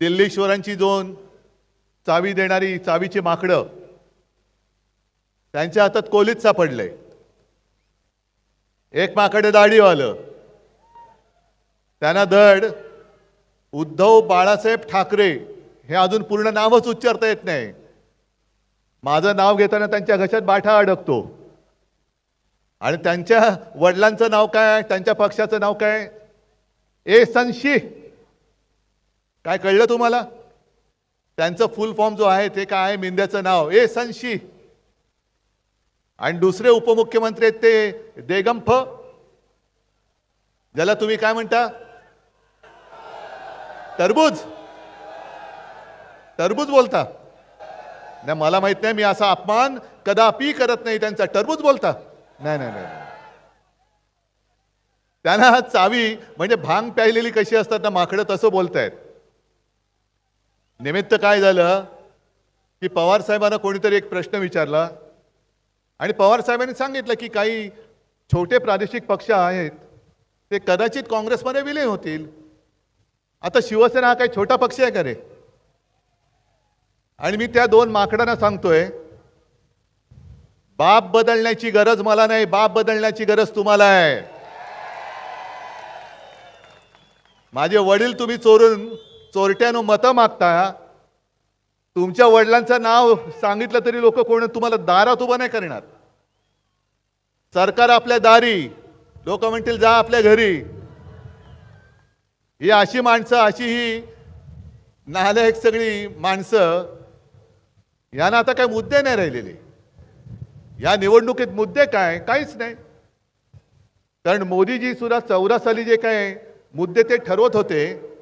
दिल्लीश्वरांची दोन चावी देणारी चावीची माकडं त्यांच्या हातात कोलीत सापडले. एक माकडं दाढीवालं. त्यांना धड उद्धव बाळासाहेब ठाकरे हे अजून पूर्ण नावच उच्चारता येत नाही. माझं नाव घेताना त्यांच्या घशात बाठा अडकतो. आणि त्यांच्या वडिलांचं नाव काय? त्यांच्या पक्षाचं नाव काय? ए संशी काय कळलं तुम्हाला? त्यांचं फुल फॉर्म जो आहे ते काय आहे? मेंद्याचं नाव. ए संशी. आणि दुसरे उपमुख्यमंत्री आहेत ते देगंफ. ज्याला तुम्ही काय म्हणता? टरबूज टरबूज बोलता. नाही मला माहीत नाही मी असा अपमान कदापि करत नाही त्यांचा. टरबूज बोलता. नाही नाही नाही. त्यांना चावी म्हणजे भांग प्यायलेली कशी असतात ना माकडं तसं बोलतायत. निमित्त काय झालं? की पवार साहेबांना कोणीतरी एक प्रश्न विचारला. आणि पवार साहेबांनी सांगितलं की काही छोटे प्रादेशिक पक्ष आहेत ते कदाचित काँग्रेसमध्ये विलीन होतील. आता शिवसेना हा काही छोटा पक्ष आहे का रे? आणि मी त्या दोन माकडांना सांगतोय बाप बदलण्याची गरज मला नाही बाप बदलण्याची गरज तुम्हाला आहे. माझे वडील तुम्ही चोरून चोरट्यानं मतं मागता तुमच्या वडिलांचं नाव सांगितलं तरी लोक कोण तुम्हाला दारात उभं नाही करणार. सरकार आपल्या दारी लोक म्हणतील जा आपल्या घरी. ही अशी माणसं अशी ही नालायक सगळी माणसं यांना आता काय मुद्दे नाही राहिलेले. या निवडणुकीत मुद्दे काय? काहीच नाही. कारण मोदीजी सुद्धा चौदा साली जे काय मुद्दे ते ठरवत होते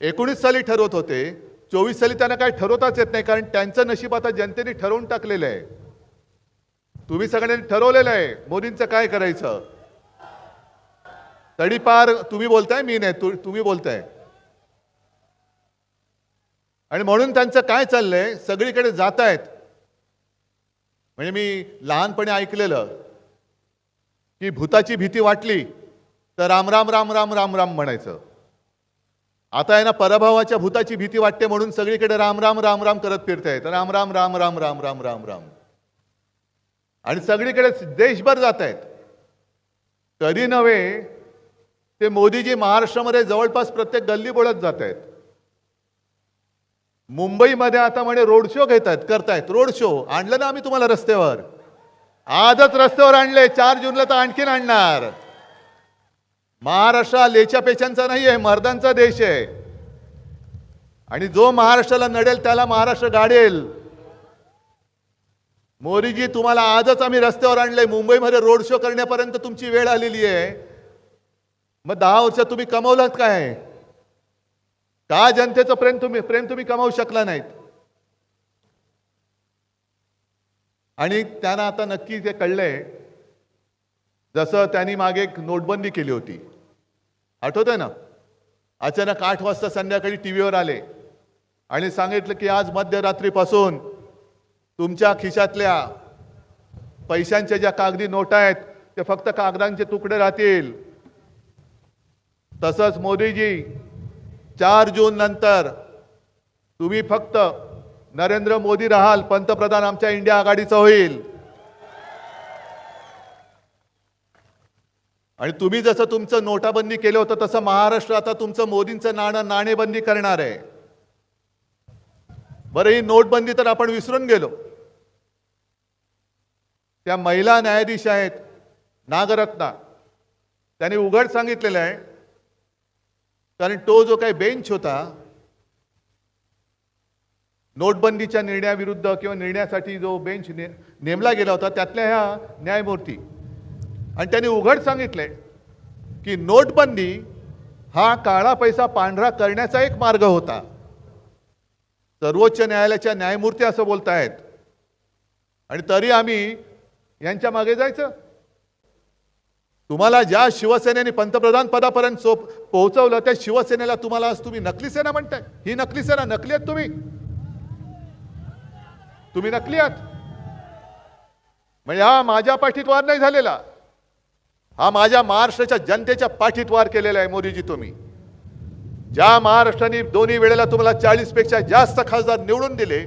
एकोणीस साली ठरवत होते. चोवीस साली त्यांना काय ठरवताच येत नाही कारण त्यांचं नशीब आता जनतेने ठरवून टाकलेलं आहे. तुम्ही सगळ्यांनी ठरवलेलं आहे मोदींचं काय करायचं? तडीपार तुम्ही बोलताय मी नाही तु- तुम्ही बोलताय. आणि म्हणून त्यांचं काय चाललंय सगळीकडे जात आहेत म्हणजे मी लहानपणी ऐकलेलं की भूताची भीती वाटली तर राम राम राम राम राम राम म्हणायचं. आता आहे ना पराभवाच्या भूताची भीती वाटते म्हणून सगळीकडे राम राम राम राम करत फिरतायत. राम राम राम राम राम राम राम राम. आणि सगळीकडे देशभर जात आहेत कधी नव्हे ते मोदीजी महाराष्ट्रामध्ये जवळपास प्रत्येक गल्ली बोलत जात आहेत मुंबईमध्ये आता म्हणे रोड शो घेत आहेत करतायत. Road show. आणलं ना आम्ही तुम्हाला रस्त्यावर. आजच रस्त्यावर आणले चार जूनला तर आणखीन आणणार. महाराष्ट्र हा लेच्या पेशांचा नाही आहे मर्दांचा देश आहे. आणि जो महाराष्ट्राला नडेल त्याला महाराष्ट्र गाडेल. मोरीजी तुम्हाला आजच आम्ही रस्त्यावर आणलंय मुंबईमध्ये रोड शो करण्यापर्यंत तुमची वेळ आलेली आहे. मग दहा वर्ष तुम्ही कमवलात काय? का जनतेचं प्रेम तुम्ही प्रेम तुम्ही कमावू शकला नाहीत? आणि त्यांना आता नक्की ते कळलंय जसं त्यांनी मागे एक नोटबंदी केली होती. आठवतंय ना? अचानक आठ वाजता संध्याकाळी टी व्हीवर आले आणि सांगितलं की आज मध्यरात्रीपासून तुमच्या खिशातल्या पैशांच्या ज्या कागदी नोटा आहेत ते फक्त कागदांचे तुकडे राहतील. तसंच मोदीजी चार जून नंतर तुम्ही फक्त नरेंद्र मोदी राहाल पंतप्रधान आमच्या इंडिया आघाडीचं होईल. आणि तुम्ही जसं तुमचं नोटाबंदी केलं होतं तसं महाराष्ट्र आता तुमचं मोदींचं नाणं नाणेबंदी करणार आहे. बरं ही नोटबंदी तर आपण विसरून गेलो. त्या महिला न्यायाधीश आहेत नागरत्ना. त्यांनी उघड सांगितलेलं आहे. कारण तो जो काही बेंच होता नोटबंदीच्या निर्णयाविरुद्ध किंवा निर्णयासाठी जो बेंच ने नेमला गेला होता त्यातल्या ह्या न्यायमूर्ती आणि त्यांनी उघड सांगितलंय की नोटबंदी हा काळा पैसा पांढरा करण्याचा एक मार्ग होता. सर्वोच्च न्यायालयाच्या न्यायमूर्ती असं बोलतायत. आणि तरी आम्ही यांच्या मागे जायचं. तुम्हाला ज्या शिवसेनेने पंतप्रधान पदापर्यंत सोप पोहोचवलं त्या शिवसेनेला तुम्हाला आज तुम्ही नकली सेना म्हणताय. ही नकली सेना नकली आहेत तुम्ही. तुम्ही नकली आहात. म्हणजे हा माझ्या पाठीत वार नाही झालेला. हा माझ्या महाराष्ट्राच्या जनतेच्या पाठीत वार केलेला आहे मोदीजी तुम्ही. ज्या महाराष्ट्राने दोन्ही वेळेला तुम्हाला चाळीसपेक्षा जास्त खासदार निवडून दिले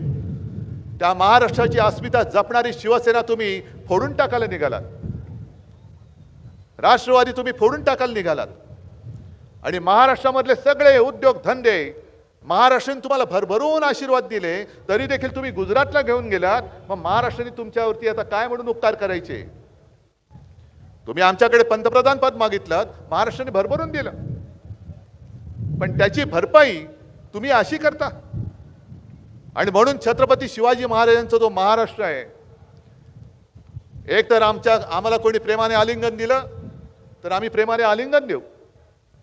त्या महाराष्ट्राची अस्मिता जपणारी शिवसेना तुम्ही फोडून टाकायला निघालात. राष्ट्रवादी तुम्ही फोडून टाकायला निघालात. आणि महाराष्ट्रामधले सगळे उद्योग धंदे महाराष्ट्राने तुम्हाला भरभरून आशीर्वाद दिले तरी देखील तुम्ही गुजरातला घेऊन गेलात. मग महाराष्ट्राने तुमच्यावरती आता काय म्हणून उपकार करायचे? तुम्ही आमच्याकडे पंतप्रधान पद मागितलं महाराष्ट्राने भरभरून दिलं. पण त्याची भरपाई तुम्ही अशी करता. आणि म्हणून छत्रपती शिवाजी महाराजांचा जो महाराष्ट्र आहे एक तर आमच्या आम्हाला कोणी प्रेमाने आलिंगन दिलं तर आम्ही प्रेमाने आलिंगन देऊ.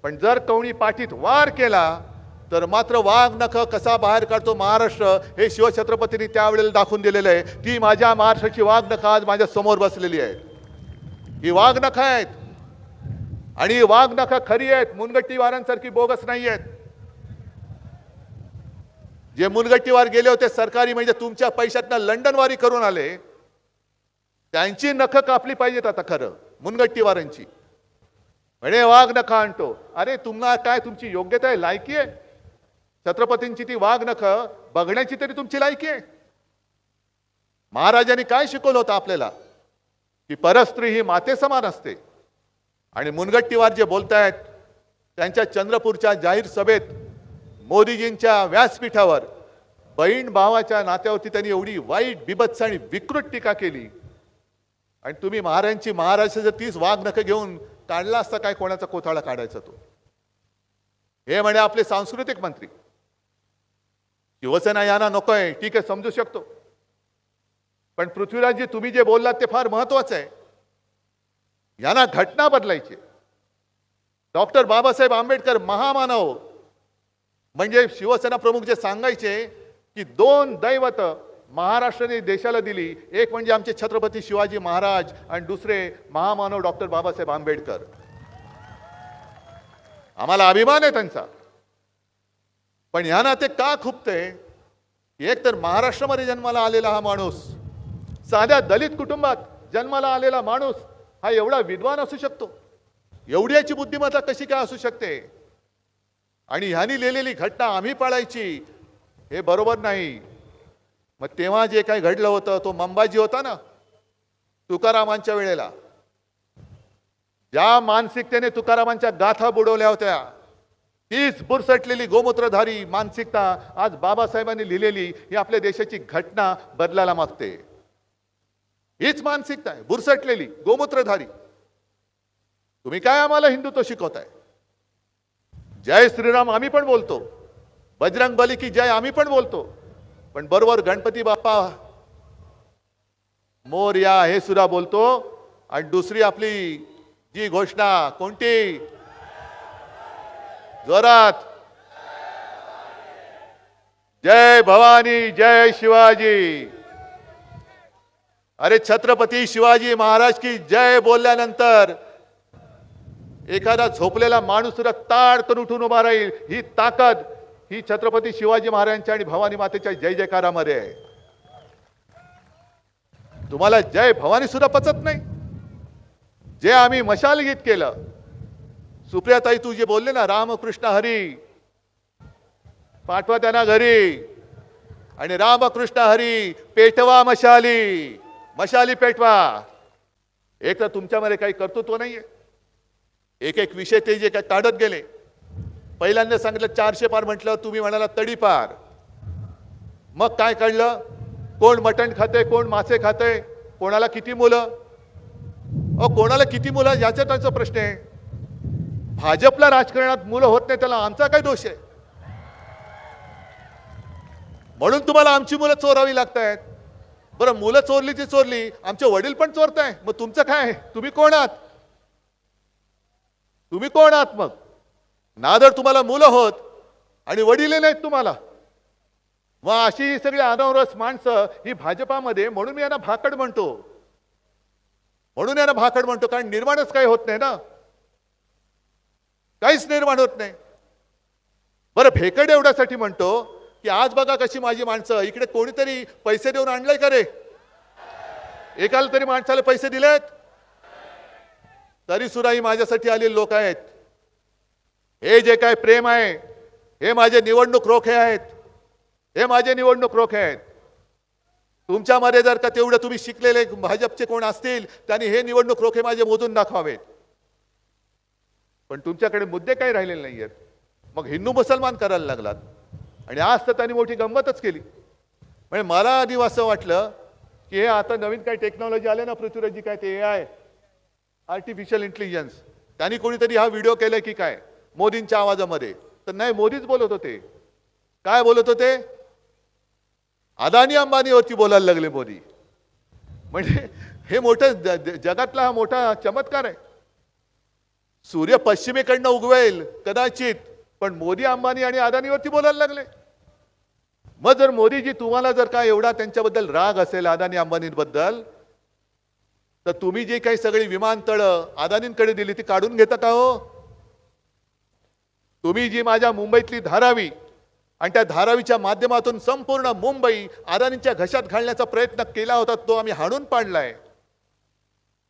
पण जर कोणी पाठीत वार केला तर मात्र वाघ नख कसा बाहेर काढतो महाराष्ट्र हे शिवछत्रपतींनी त्यावेळेला दाखवून दिलेलं आहे. ती माझ्या महाराष्ट्राची वाघ नख आज माझ्यासमोर बसलेली आहे. ही वाघ नख आहेत. आणि वाघ नख खरी आहेत. मुनगट्टीवारांसारखी बोगस नाही आहेत. जे मुनगट्टीवार गेले होते सरकारी म्हणजे तुमच्या पैशातनं लंडनवारी करून आले त्यांची नख कापली पाहिजेत आता खरं मुनगट्टीवारांची. म्हणे वाघ नख आणतो. अरे तुम्हाला काय तुमची योग्यता आहे? लायकी आहे? छत्रपतींची ती वाघ नख बघण्याची तरी तुमची लायकी आहे. महाराजांनी काय शिकवलं होतं आपल्याला? की परस्त्री ही माते समान असते. आणि मुनगट्टीवार जे बोलतायत त्यांच्या चंद्रपूरच्या जाहीर सभेत मोदीजींच्या व्यासपीठावर बहीण भावाच्या नात्यावरती त्यांनी एवढी वाईट बिबत्स आणि विकृत टीका केली. आणि तुम्ही महाराजांची महाराष्ट्राचं तीच वाघ नख घेऊन काढला असता काय कोणाचा कोथाळा काढायचा तो? हे म्हणे आपले सांस्कृतिक मंत्री. शिवसेना यांना नकोय ठीक आहे समजू शकतो. पण पृथ्वीराजजी तुम्ही जे बोललात ते फार महत्वाचं आहे. यांना घटना बदलायची डॉक्टर बाबासाहेब आंबेडकर महामानव म्हणजे शिवसेना प्रमुख जे सांगायचे की दोन दैवत महाराष्ट्राने देशाला दिली एक म्हणजे आमचे छत्रपती शिवाजी महाराज आणि दुसरे महामानव डॉक्टर बाबासाहेब आंबेडकर. आम्हाला अभिमान आहे त्यांचा. पण ह्यांना ते का खुपते? एक तर महाराष्ट्रामध्ये जन्माला आलेला हा माणूस साध्या दलित कुटुंबात जन्माला आलेला माणूस हा एवढा विद्वान असू शकतो? एवढी याची बुद्धिमत्ता कशी काय असू शकते? आणि ह्यानी लिहिलेली घटना आम्ही पाळायची हे बरोबर नाही. मग तेव्हा जे काही घडलं होतं तो मंबाजी होता ना तुकारामांच्या वेळेला. ज्या मानसिकतेने तुकारामांच्या गाथा बुडवल्या होत्या तीच बुरसटलेली गोमूत्रधारी मानसिकता आज बाबासाहेबांनी लिहिलेली ही आपल्या देशाची घटना बदलायला मागते. हीच मानसिकता आहे बुरसटलेली गोमूत्रधारी. तुम्ही काय आम्हाला हिंदुत्व शिकवताय? जय श्रीराम आम्ही पण बोलतो. बजरंग बली की जय आम्ही पण बोलतो. पण बरोबर गणपती बाप्पा मोर्या हे सुद्धा बोलतो. आणि दुसरी आपली जी घोषणा कोणती? जोरात. जय भवानी जय शिवाजी. अरे छत्रपती शिवाजी महाराज की जय बोलल्यानंतर एखादा झोपलेला माणूस सुद्धा ताडकन उठून उभा राहील. ही ताकद ही छत्रपती शिवाजी महाराजांच्या आणि भवानी मातेच्या जय जयकारामध्ये आहे. तुम्हाला जय भवानी सुद्धा पचत नाही. जे आम्ही मशाल गीत केलं. सुप्रियाताई तू जे बोलले ना रामकृष्ण हरी पाठवा त्यांना घरी. आणि रामकृष्ण हरी पेटवा मशाली. मशाली पेटवा. एक तर तुमच्यामध्ये काही कर्तृत्व नाहीये. एक एक विषय ते जे काय ताडत गेले. पहिल्यांदा सांगितलं चारशे पार म्हटलं तुम्ही म्हणाला तडीपार मग काय कळलं? कोण मटण खाते कोण मासे खाते कोणाला किती मुलं? अ कोणाला किती मुलं? याचा त्यांचा प्रश्न आहे. भाजपला राजकारणात मुलं होत नाही त्याला आमचा काय दोष आहे? म्हणून तुम्हाला आमची मुलं चोरावी लागत आहेत बरं मुलं चोरली ती चोरली आमचे वडील पण चोरताय. मग तुमचं काय तुम्ही कोण आहात? तुम्ही कोण आहात मग? नादर तुम्हाला मुलं होत आणि वडील नाहीत तुम्हाला. मग अशी ही सगळी अनावरस माणसं ही भाजपामध्ये म्हणून मी यांना भाकड म्हणतो. म्हणून यांना भाकड म्हणतो कारण निर्माणच काही होत नाही ना. काहीच निर्माण होत नाही. बरं भेकड एवढ्यासाठी म्हणतो की आज बघा कशी माझी माणसं इकडे कोणीतरी पैसे देऊन आणलंय का रे? एकाला तरी माणसाला पैसे दिलेत? तरी सुद्धा ही माझ्यासाठी आलेले लोक आहेत. हे जे काय प्रेम आहे हे माझे निवडणूक रोखे आहेत. हे माझे निवडणूक रोखे आहेत. तुमच्यामध्ये जर का तेवढं तुम्ही शिकलेले भाजपचे कोण असतील त्यांनी हे निवडणूक रोखे माझे मोजून दाखवावेत. पण तुमच्याकडे मुद्दे काही राहिलेले नाही आहेत मग हिंदू मुसलमान करायला लागलात. आणि आज तर त्यांनी मोठी गंमतच केली. म्हणजे मला आधी असं वाटलं की हे आता नवीन काही टेक्नॉलॉजी आले ना पृथ्वीराजी काय ते ए आय आर्टिफिशियल इंटेलिजन्स त्यांनी कोणीतरी हा व्हिडिओ केला की काय? मोदींच्या आवाजामध्ये. तर नाही मोदीच बोलत होते. काय बोलत होते? अदानी अंबानीवरती बोलायला लागले मोदी. म्हणजे हे मोठं ज- जगातला हा मोठा चमत्कार आहे. सूर्य पश्चिमेकडनं उगवेल कदाचित पण मोदी अंबानी आणि अदानीवरती बोलायला लागले. मग जर मोदीजी तुम्हाला जर का एवढा त्यांच्याबद्दल राग असेल अदानी अंबानींबद्दल तर तुम्ही जी काही सगळी विमानतळं अदानींकडे दिली ती काढून घेता का हो? तुम्ही जी माझ्या मुंबईतली धारावी आणि त्या धारावीच्या माध्यमातून संपूर्ण मुंबई अदानींच्या घशात घालण्याचा प्रयत्न केला होता तो आम्ही हाणून पाडलाय.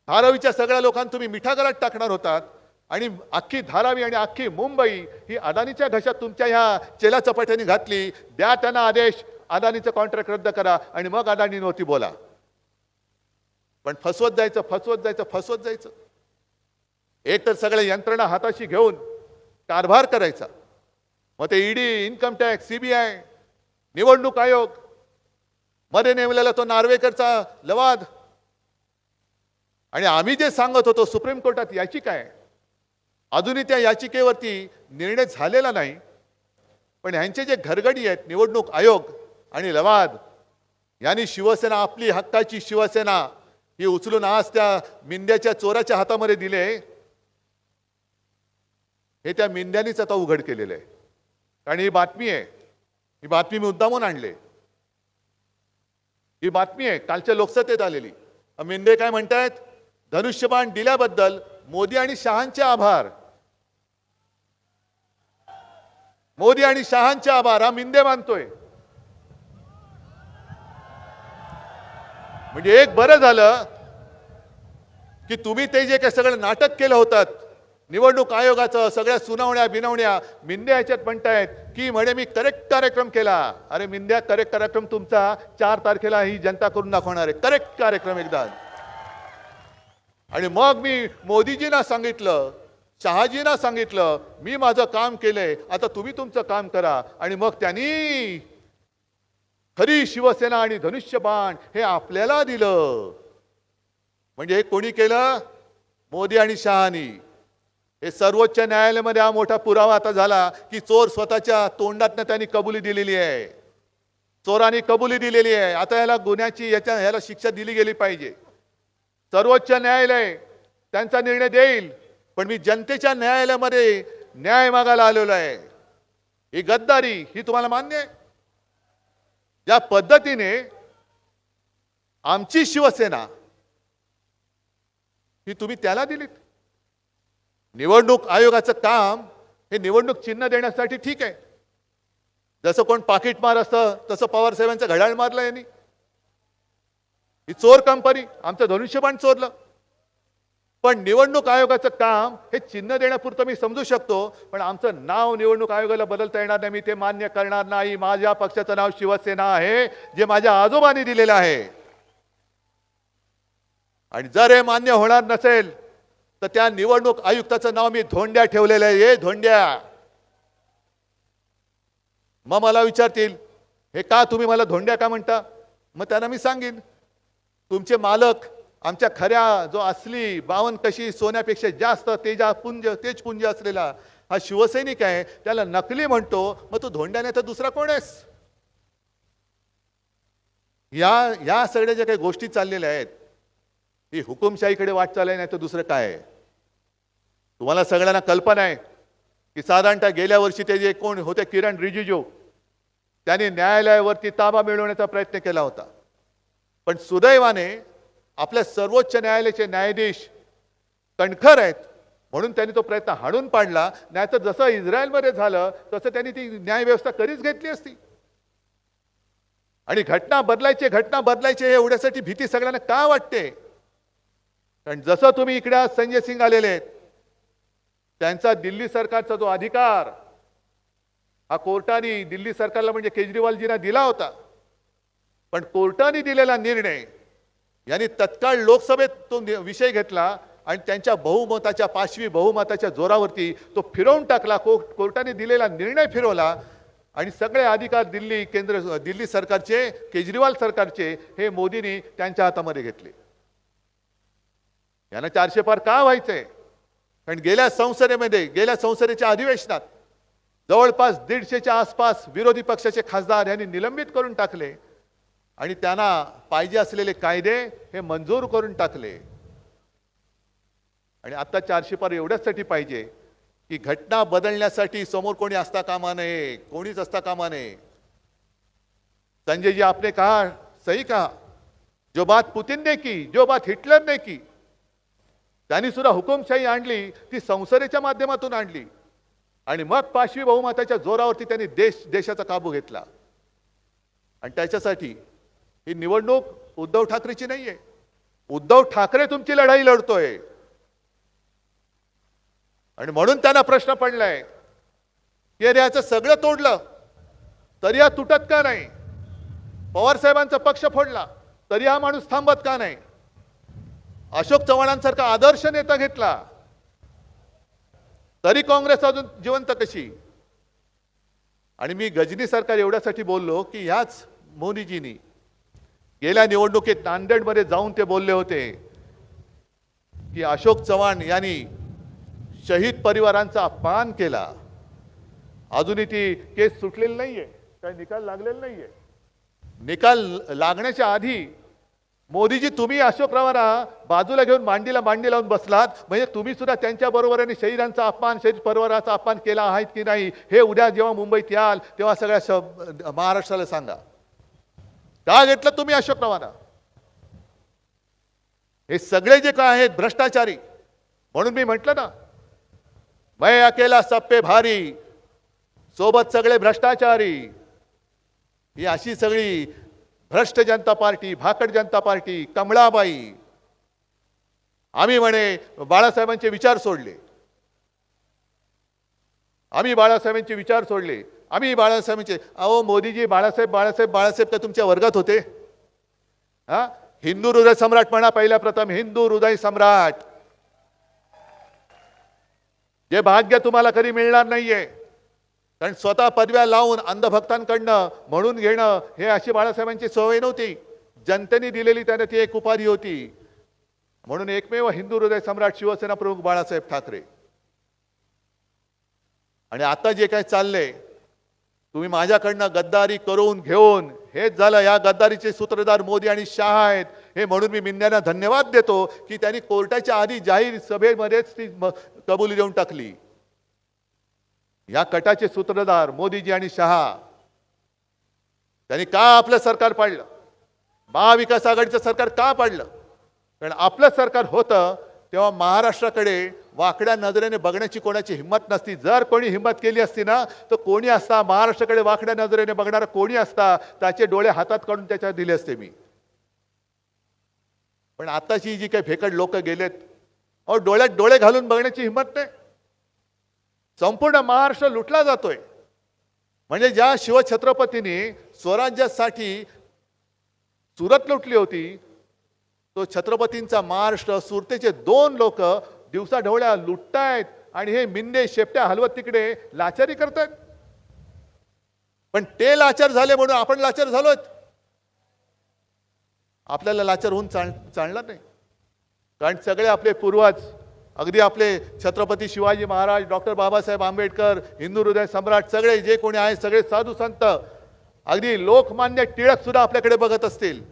धारावीच्या सगळ्या लोकांना तुम्ही मिठागरात टाकणार होतात. आणि अख्खी धारावी आणि अख्खी मुंबई ही अदानीच्या घशात तुमच्या ह्या चेला चपाट्याने घातली. द्या त्यांना आदेश. अदानीचं कॉन्ट्रॅक्ट रद्द करा आणि मग अदानीवरती बोला. पण फसवत जायचं फसवत जायचं फसवत जायचं. एक तर सगळ्या यंत्रणा हाताशी घेऊन कारभार करायचा. मग ते ईडी इन्कम टॅक्स सीबीआय निवडणूक आयोगमध्ये नेमलेला तो नार्वेकरचा लवाद. आणि आम्ही जे सांगत होतो सुप्रीम कोर्टात याची काय? अजूनही त्या याचिकेवरती निर्णय झालेला नाही. पण ह्यांचे जे घरगडी आहेत निवडणूक आयोग आणि लवाद यांनी शिवसेना आपली हक्काची शिवसेना ही उचलून आज त्या मिंद्याच्या चोराच्या हातामध्ये दिले. हे त्या मिंद्यानीच आता उघड केलेलं आहे. कारण ही बातमी आहे. ही बातमी मी मुद्दामून आणले. ही बातमी आहे. कालच्या लोकसत्तेत आलेली. मिंदे काय म्हणतायत? धनुष्यबाण दिल्याबद्दल मोदी आणि शहांचे आभार. मोदी आणि शहांचे आभार हा मिंदे मानतोय. म्हणजे एक बरं झालं की तुम्ही ते जे काही सगळं नाटक केलं होतं निवडणूक आयोगाचं सगळ्या सुनावण्या बिनवण्या मिंदे ह्याच्यात म्हणतायत की म्हणे मी करेक्ट कार्यक्रम केला. अरे मिंद्या करेक्ट कार्यक्रम तुमचा चार तारखेला ही जनता करून दाखवणार आहे. करेक्ट कार्यक्रम एकदा. आणि मग मी मोदीजींना सांगितलं शहाजींना सांगितलं मी माझं काम केलंय आता तुम्ही तुमचं काम करा. आणि मग त्यांनी खरी शिवसेना आणि धनुष्यबाण हे आपल्याला दिलं. म्हणजे हे कोणी केलं? मोदी आणि शहानी. हे सर्वोच्च न्यायालयामध्ये हा मोठा पुरावा आता झाला की चोर स्वतःच्या तोंडातनं त्यांनी कबुली दिलेली आहे. चोरांनी कबुली दिलेली आहे. आता याला गुन्ह्याची याच्या याला शिक्षा दिली गेली पाहिजे. सर्वोच्च न्यायालय त्यांचा निर्णय देईल पण मी जनतेच्या न्यायालयामध्ये न्याय मागायला आलेलो आहे. ही गद्दारी ही तुम्हाला मान्य आहे? ज्या पद्धतीने आमची शिवसेना ही तुम्ही त्याला दिलीत. निवडणूक आयोगाचं काम हे निवडणूक चिन्ह देण्यासाठी ठीक आहे. जसं कोण पाकिट मार असतं तसं पवार साहेबांचं घड्याळ मारलं यांनी. ही चोर कंपनी आमचं धनुष्यबाण चोरलं. पण निवडणूक आयोगाचं काम हे चिन्ह देण्यापुरतं मी समजू शकतो पण आमचं नाव निवडणूक आयोगाला बदलता येणार नाही मी ते मान्य करणार नाही. माझ्या पक्षाचं नाव शिवसेना आहे जे माझ्या आजोबांनी दिलेलं आहे. आणि जर हे मान्य होणार नसेल तर त्या निवडणूक आयुक्ताचं नाव मी धोंड्या ठेवलेलं आहे ये धोंड्या. मग मला विचारतील हे का तुम्ही मला धोंड्या का म्हणता? मग त्यांना मी सांगेन. तुमचे मालक आमच्या खऱ्या जो असली बावन कशी सोन्यापेक्षा जास्त तेजा पुंज तेज पुंज असलेला हा शिवसैनिक आहे त्याला नकली म्हणतो मग तू धोंड्याने तर दुसरा कोण आहेस? या या सगळ्या ज्या काही गोष्टी चाललेल्या आहेत ही हुकुमशाहीकडे वाटचाल आहे नाही तर दुसरं काय? आहे तुम्हाला सगळ्यांना कल्पना आहे की साधारणतः गेल्या वर्षी ते जे कोण होते किरण रिजिजू त्यांनी न्यायालयावरती ताबा मिळवण्याचा प्रयत्न केला होता. पण सुदैवाने आपल्या सर्वोच्च न्यायालयाचे न्यायाधीश कणखर आहेत. म्हणून त्यांनी तो प्रयत्न हाणून पाडला. नाहीतर जसं इस्रायलमध्ये झालं तसं त्यांनी ती न्यायव्यवस्था कधीच घेतली असती. आणि घटना बदलायचे घटना बदलायचे हे एवढ्यासाठी भीती सगळ्यांना का वाटते? कारण जसं तुम्ही इकडे आज संजय सिंग आलेले आहेत त्यांचा दिल्ली सरकारचा जो अधिकार हा कोर्टाने दिल्ली सरकारला म्हणजे केजरीवालजींना दिला होता. पण कोर्टाने दिलेला निर्णय यांनी तत्काळ लोकसभेत तो विषय घेतला आणि त्यांच्या बहुमताच्या पाचवी बहुमताच्या जोरावरती तो फिरवून टाकला. को कोर्टाने दिलेला निर्णय फिरवला आणि सगळे अधिकार दिल्ली केंद्र दिल्ली सरकारचे केजरीवाल सरकारचे हे मोदींनी त्यांच्या हातामध्ये घेतले. यांना चारशे पार का व्हायचंय? कारण गेल्या संसदेमध्ये गेल्या संसदेच्या अधिवेशनात जवळपास दीडशेच्या आसपास विरोधी पक्षाचे खासदार यांनी निलंबित करून टाकले. आणि त्यांना पाहिजे असलेले कायदे हे मंजूर करून टाकले. आणि आता चारशे पार एवढ्याचसाठी पाहिजे की घटना बदलण्यासाठी समोर कोणी असता कामा नये कोणीच असता कामा नये. संजय जी आपने कहा सही कहा. जो बात पुतीन ने की जो बात हिटलर ने की त्यांनी सुद्धा हुकुमशाही आणली ती संसदेच्या माध्यमातून आणली. आणि मग पाशवी बहुमताच्या जोरावरती त्यांनी देश देशाचा काबू घेतला. आणि त्याच्यासाठी ही निवडणूक उद्धव ठाकरेची नाहीये. उद्धव ठाकरे तुमची लढाई लढतोय. आणि म्हणून त्यांना प्रश्न पडलाय की अरे याचं सगळं तोडलं तरी हा तुटत का नाही? पवार साहेबांचा पक्ष फोडला तरी हा माणूस थांबत का नाही? अशोक चव्हाणांसारखा आदर्श नेता घेतला तरी काँग्रेस अजून जिवंत कशी? आणि मी गजनी सरकार एवढ्यासाठी बोललो की ह्याच मोदीजींनी गेल्या निवडणुकीत नांदेडमध्ये जाऊन ते बोलले होते की अशोक चव्हाण यांनी शहीद परिवारांचा अपमान केला. अजूनही ती केस सुटलेली नाहीये काही निकाल लागलेला नाहीये. निकाल लागण्याच्या आधी मोदीजी तुम्ही अशोक अशोकरावांना बाजूला घेऊन मांडीला मांडी लावून बसलात म्हणजे तुम्ही सुद्धा त्यांच्या बरोबरीने शहीदांचा अपमान शहीद परिवाराचा अपमान केला आहे की नाही हे उद्या जेव्हा मुंबईत याल तेव्हा सगळ्या महाराष्ट्राला सांगा. का घेतलं तुम्ही अशोकरावांना हे सगळे जे काय आहेत भ्रष्टाचारी. म्हणून मी म्हटलं ना मैं अकेला सप्पे भारी सोबत सगळे भ्रष्टाचारी. ही अशी सगळी भ्रष्ट जनता पार्टी भाकड जनता पार्टी कमळाबाई. आम्ही म्हणे बाळासाहेबांचे विचार सोडले. आम्ही बाळासाहेबांचे विचार सोडले. आम्ही बाळासाहेबांचे अहो मोदीजी बाळासाहेब बाळासाहेब बाळासाहेब तर तुमच्या वर्गात होते. हा? हिंदू हृदय सम्राट म्हणा पहिल्या प्रथम हिंदू हृदय सम्राट. जे भाग्य तुम्हाला कधी मिळणार नाहीये. कारण स्वतः पदव्या लावून अंधभक्तांकडनं म्हणून घेणं हे अशी बाळासाहेबांची सवय नव्हती. जनतेने दिलेली त्यांना ती एक उपाधी होती. म्हणून एकमेव हिंदू हृदय सम्राट शिवसेना प्रमुख बाळासाहेब ठाकरे. आणि आता जे काय चाललंय तुम्ही माझ्याकडनं गद्दारी करून घेऊन हेच झालं. या गद्दारीचे सूत्रधार मोदी आणि शहा आहेत. हे म्हणून मी मिंद्यांना धन्यवाद देतो की त्यांनी कोर्टाच्या आधी जाहीर सभेमध्येच ती कबुली देऊन टाकली. या कटाचे सूत्रधार मोदीजी आणि शहा. त्यांनी का आपलं सरकार पाडलं? महाविकास आघाडीचं सरकार का पाडलं? कारण आपलं सरकार होतं तेव्हा महाराष्ट्राकडे वाकड्या नजरेने बघण्याची कोणाची हिंमत नसती. जर कोणी हिंमत केली असती ना तर कोणी असता महाराष्ट्राकडे वाकड्या नजरेने बघणारा कोणी असता त्याचे डोळे हातात काढून त्याच्यावर दिले असते मी. पण आताची जी काही फेकड लोक गेलेत अहो डोळ्यात डोळे घालून बघण्याची हिंमत नाही. संपूर्ण महाराष्ट्र लुटला जातोय. म्हणजे ज्या शिवछत्रपतीने स्वराज्यासाठी सुरत लुटली होती तो छत्रपतींचा महाराष्ट्र सुरतेचे दोन लोक दिवसा ढवळ्या लुटतायत आणि हे मिंदे शेपट्या हलवत तिकडे लाचारी करतायत. पण ते लाचार झाले म्हणून आपण लाचार झालोत. आपल्याला लाचार होऊन चाल चालणार नाही. कारण सगळे आपले पूर्वज अगदी आपले छत्रपती शिवाजी महाराज डॉक्टर बाबासाहेब आंबेडकर हिंदू हृदय सम्राट सगळे जे कोणी आहेत सगळे साधू संत अगदी लोकमान्य टिळक सुद्धा आपल्याकडे बघत असतील.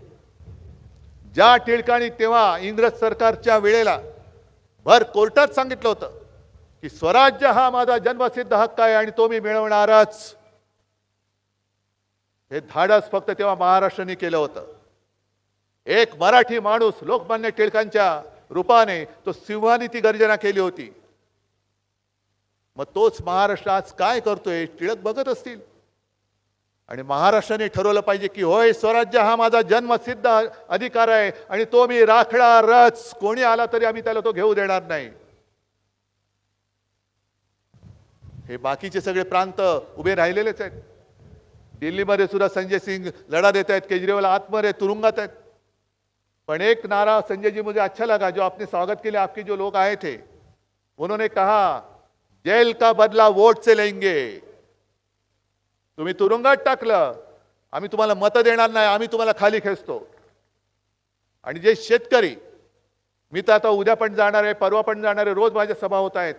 ज्या टिळकांनी तेव्हा इंग्रज सरकारच्या वेळेला भर कोर्टात सांगितलं होतं की स्वराज्य हा माझा जन्मसिद्ध हक्क आहे आणि तो मी मिळवणारच. हे धाडस फक्त तेव्हा महाराष्ट्राने केलं होतं. एक मराठी माणूस लोकमान्य टिळकांच्या रूपाने तो सिंहाने ती गर्जना केली होती. मग तोच महाराष्ट्र आज काय करतोय टिळक बघत असतील. आणि महाराष्ट्राने ठरवलं पाहिजे की होय स्वराज्य हा माझा जन्मसिद्ध अधिकार आहे आणि तो मी राखडा रच कोणी आला तरी आम्ही त्याला तो घेऊ देणार नाही. हे बाकीचे सगळे प्रांत उभे राहिलेलेच आहेत. दिल्लीमध्ये सुद्धा संजय सिंग लढा देत आहेत केजरीवाल आतमध्ये तुरुंगात आहेत. पण एक नारा संजय जी मुझे अच्छा लगा जो आपने स्वागत के लिए आपके जो लोग आए थे उन्होंने कहा जेल का बदला वोट से लेंगे. तुम्ही तुरुंगात टाकलं आम्ही तुम्हाला मतं देणार नाही आम्ही तुम्हाला खाली खेचतो. आणि जे शेतकरी मी तर आता उद्या पण जाणार आहे परवा पण जाणार आहे रोज माझ्या सभा होत आहेत.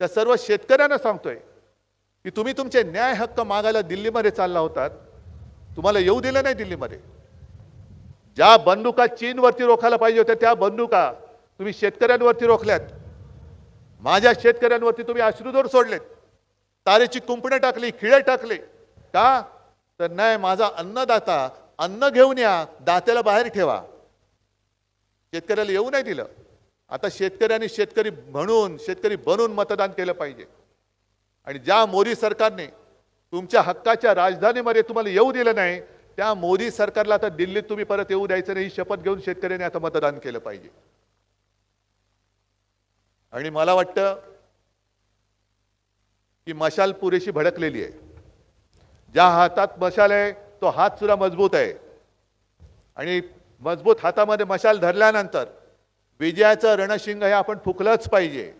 त्या सर्व शेतकऱ्यांना सांगतोय की तुम्ही तुमचे न्याय हक्क मागायला दिल्लीमध्ये चालला होतात. तुम्हाला येऊ दिलं नाही दिल्लीमध्ये. ज्या बंदुका चीनवरती रोखायला पाहिजे होत्या त्या बंदुका तुम्ही शेतकऱ्यांवरती रोखल्यात. माझ्या शेतकऱ्यांवरती तुम्ही अश्रुदोर सोडलेत. तारेची कुंपणं टाकली खिळे टाकले. का? तर नाही माझा अन्नदाता अन्न घेऊन या दात्याला बाहेर ठेवा. शेतकऱ्याला येऊ नाही दिलं. आता शेतकऱ्यांनी शेतकरी म्हणून शेतकरी बनून मतदान केलं पाहिजे. आणि ज्या मोदी सरकारने तुमच्या हक्काच्या राजधानीमध्ये तुम्हाला येऊ दिलं नाही त्या मोदी सरकारला आता दिल्लीत तुम्ही परत येऊ द्यायचं नाही ही शपथ घेऊन शेतकऱ्यांनी आता मतदान केलं पाहिजे. आणि मला वाटतं की मशाल पुरेशी भडकलेली आहे. ज्या हातात मशाल आहे तो हात सुद्धा मजबूत आहे. आणि मजबूत हातामध्ये मशाल धरल्यानंतर विजयाचं रणशिंग हे आपण फुकलंच पाहिजे.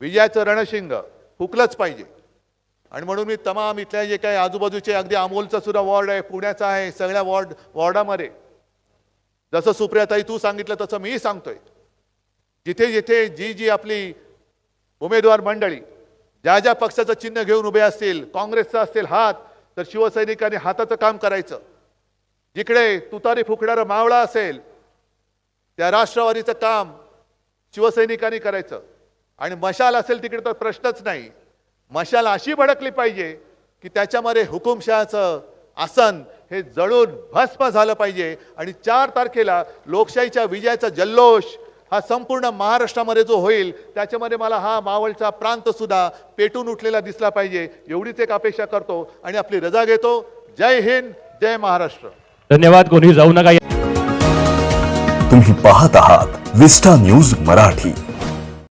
विजयाचं रणशिंग फुकलंच पाहिजे. आणि म्हणून मी तमाम इथल्या जे काही आजूबाजूचे अगदी अमोलचा सुद्धा वॉर्ड आहे पुण्याचा आहे सगळ्या वॉर्ड वॉर्डामध्ये. जसं सुप्रियाताई तू सांगितलं तसं मीही सांगतोय. जिथे जिथे जी जी आपली उमेदवार मंडळी ज्या ज्या पक्षाचं चिन्ह घेऊन उभे असतील काँग्रेसचं असतील हात तर शिवसैनिकांनी हाताचं काम करायचं. जिकडे तुतारी फुकणारा मावळा असेल त्या राष्ट्रवादीचं काम शिवसैनिकांनी करायचं. आणि मशाल असेल तिकडे तर प्रश्नच नाही. मशाल अशी भडकली पाहिजे की त्याच्यामध्ये हुकुमशहाचं आसन हे जळून भस्म झालं पाहिजे. आणि चार तारखेला लोकशाहीच्या विजयाचा जल्लोष हा संपूर्ण महाराष्ट्रामध्ये जो होईल त्याच्यामध्ये मला हा मावळचा प्रांत सुद्धा पेटून उठलेला दिसला पाहिजे एवढीच एक अपेक्षा करतो आणि आपली रजा घेतो. जय हिंद जय महाराष्ट्र. धन्यवाद कोणी जाऊ नका. तुम्ही पाहत आहात विस्टा न्यूज मराठी.